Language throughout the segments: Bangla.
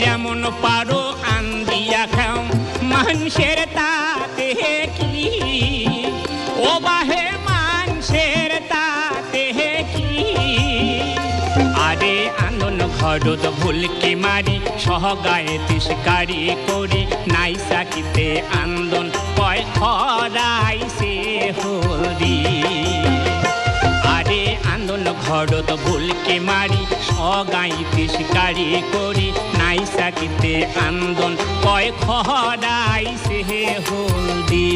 যেমন পারো আন্দিয়া খাও মানুষের তাতে কি? ও বাহে মানুষের তাতে কি? আরে আনন ঘরত ভুলকি মারি, সহগায়ে তিস্কারি করি, নাই সাকিতে আন্দন কয় খরাইছে হরি। আরে আন্দোলন ঘরত ভুলকে মারি সগাই তিস্কারি করি নাই আন্দন কয় খরাইছে হলদি।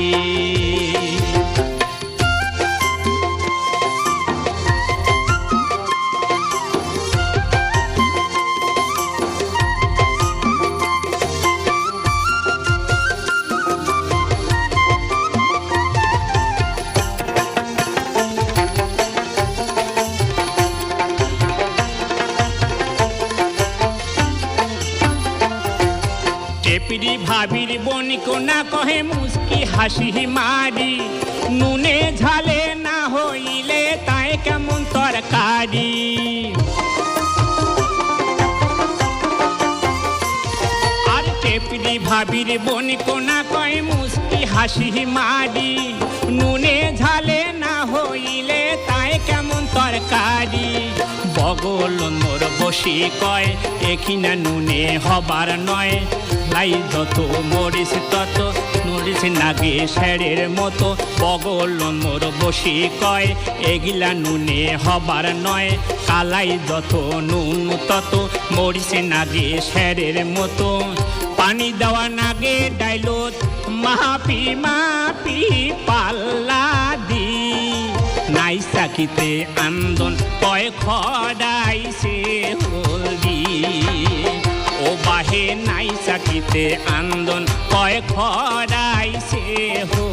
টেপিরি ভাবির বনি কোনা কহে মুস্কি হাসি মারি। নুনে ঝালে না হইলে তাই কেমন তরকারি? আর টেপিরি ভাবির বনি কোনা কয় মুস্কি হাসি মারি। নুনে ঝালে না তরকারি বগল মোর বসি কয় এখিনা নুনে হবার নয়। লাই যত মরিস তত মরিস নাগে শেরের মতো। বগল মোর বসি কয়, এগিলা নুনে হবার নয়। কালাই যত নুন তত, মরিস নাগে শেরের মতো। পানি দেওয়া নাগে ডাইলত, মাপি মাপি পাল্লা নাই সাকিতে আন্দন কয় খড়াইছে হলদি ও বাহে নাই চাকিতে আন্দন কয় খড়াইছে হলদি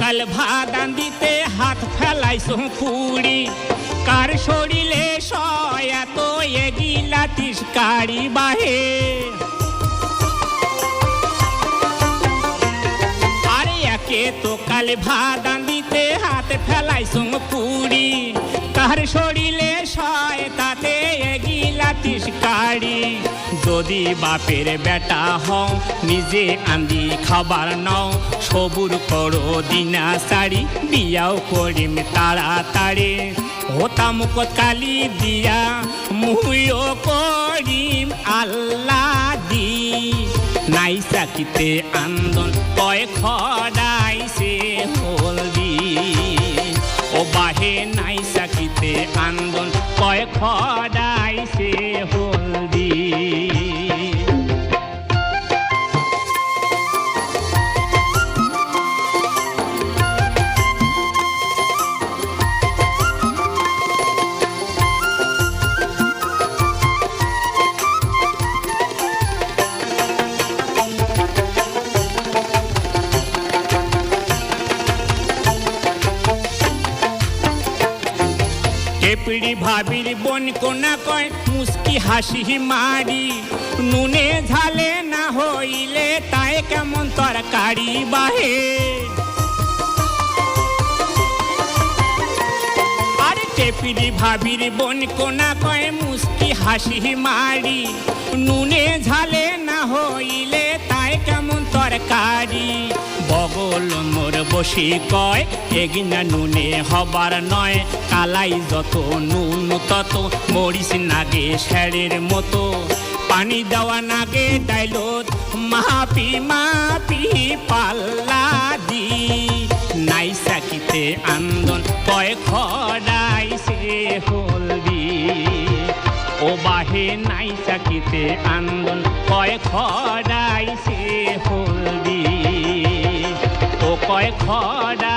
কাল ভাগান দিতে হাত ফেলাইছ পুড়ি কার শরীরে সয়া তো এগিলা তিসকারি বাহে? আরে একে তো কাল ভাগান দিতে হাত ফেলাইছ পুড়ি কার শরীরে সয় এগিলা তিসকারি যদি বাপের বেটা হও, নিজে আন্দি খাবার নাও। সবুর করো দিনা সারি, বিয়াও করিম তাড়াতাড়ি। হতাম কালি দিয়া মুহিও করিম আল্লাহ দি নাই সাকিতে আন্দন কয় খড়াইছে হলদি। ও বাহে, নাই সাকিতে আন্দন কয় খড়াইছে হলদি টেপিড়ি ভাবির বন কোনা কয়, মুস্কি হাসি মারি। নুনে ঝালে না হইলে তাই কেমন তরকারি বাহে। আরে টেপিড়ি ভাবির বন কোনা কয়, মুস্কি হাসি মারি। নুনে ঝালে না হইলে তাই কেমন তরকারি। বগল মোর কয়, এগিনা নুনে হবার নয়, কালাই যত, নুন তত মরিস নাগে শেরের মতো। পানি দেওয়া নাগে ডাইলত মাপি মাপি, পাল্লা দি। নাই সাকিতে আন্দন কয় খড়াইছে হলদি। ও বাহে নাই সাকিতে আন্দন কয় খড়াইছে খড়া